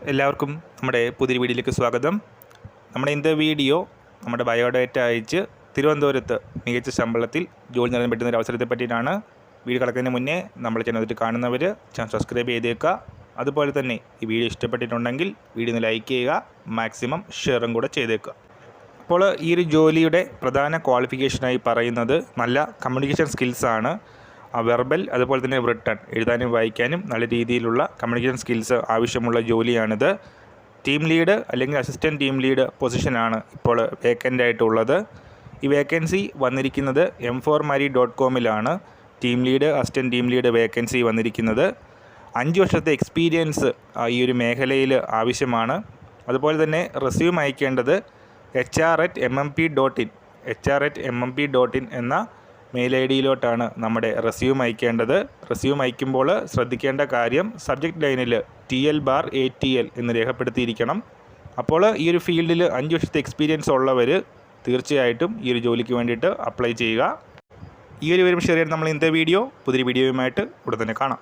എല്ലാവർക്കും നമ്മുടെ പുതിയ വീഡിയോയിലേക്ക് സ്വാഗതം. നമ്മുടെ ഇന്നത്തെ വീഡിയോ നമ്മുടെ ബയോഡേറ്റ അയച്ച് തിരുവനന്തപുരത്ത് മികച്ച ശമ്പളത്തിൽ ജോലി നേടാൻ പറ്റുന്ന ഒരു അവസരത്തെ പറ്റിയിട്ടാണ് വീഡിയോ കിടക്കുന്നതിന് മുന്നേ നമ്മൾ ചാനൽ കാണുന്നവർ ചാനൽ സബ്സ്ക്രൈബ് ചെയ്തേക്കുക അതുപോലെ തന്നെ ഈ വീഡിയോ ഇഷ്ടപ്പെട്ടിട്ടുണ്ടെങ്കിൽ വീഡിയോ ഒന്ന് ലൈക്ക് ചെയ്യുക മാക്സിമം ഷെയറും കൂടെ ചെയ്തേക്കുക അപ്പോൾ ഈ ഒരു ജോലിയുടെ പ്രധാന ക്വാളിഫിക്കേഷനായി പറയുന്നത് നല്ല കമ്മ്യൂണിക്കേഷൻ സ്കിൽസാണ് വെർബൽ അതുപോലെ തന്നെ റിട്ടൺ എഴുതാനും വായിക്കാനും നല്ല രീതിയിലുള്ള കമ്മ്യൂണിക്കേഷൻ സ്കിൽസ് ആവശ്യമുള്ള ജോലിയാണിത്. ടീം ലീഡ് അല്ലെങ്കിൽ അസിസ്റ്റന്റ് ടീം ലീഡ് പൊസിഷനാണ് ഇപ്പോൾ വേക്കന്റ് ആയിട്ടുള്ളത്. ഈ വേക്കൻസി വന്നിരിക്കുന്നത് M four marry dot കോമിലാണ് team lead assistant team lead vacancy വന്നിരിക്കുന്നത്. അഞ്ച് വർഷത്തെ എക്സ്പീരിയൻസ് ഈ ഒരു മേഖലയിൽ ആവശ്യമാണ്. അതുപോലെ തന്നെ resume അയക്കേണ്ടത് H R at M M P dot in H R at M M P dot in എന്ന മെയിൽ ഐ ഡിയിലോട്ടാണ് നമ്മുടെ റെസ്യൂം അയക്കേണ്ടത്. റെസ്യൂം അയക്കുമ്പോൾ ശ്രദ്ധിക്കേണ്ട കാര്യം സബ്ജക്റ്റ് ലൈനിൽ T L bar A T L എന്ന് രേഖപ്പെടുത്തിയിരിക്കണം. അപ്പോൾ ഈ ഒരു ഫീൽഡിൽ അഞ്ച് വർഷത്തെ എക്സ്പീരിയൻസ് ഉള്ളവർ തീർച്ചയായിട്ടും ഈ ഒരു ജോലിക്ക് വേണ്ടിയിട്ട് അപ്ലൈ ചെയ്യുക. ഈ ഒരു വിവരം ഷെയർ ചെയ്യാൻ നമ്മൾ ഇന്നത്തെ വീഡിയോ പുതിയ വീഡിയോയുമായിട്ട് ഉടൻ തന്നെ കാണാം.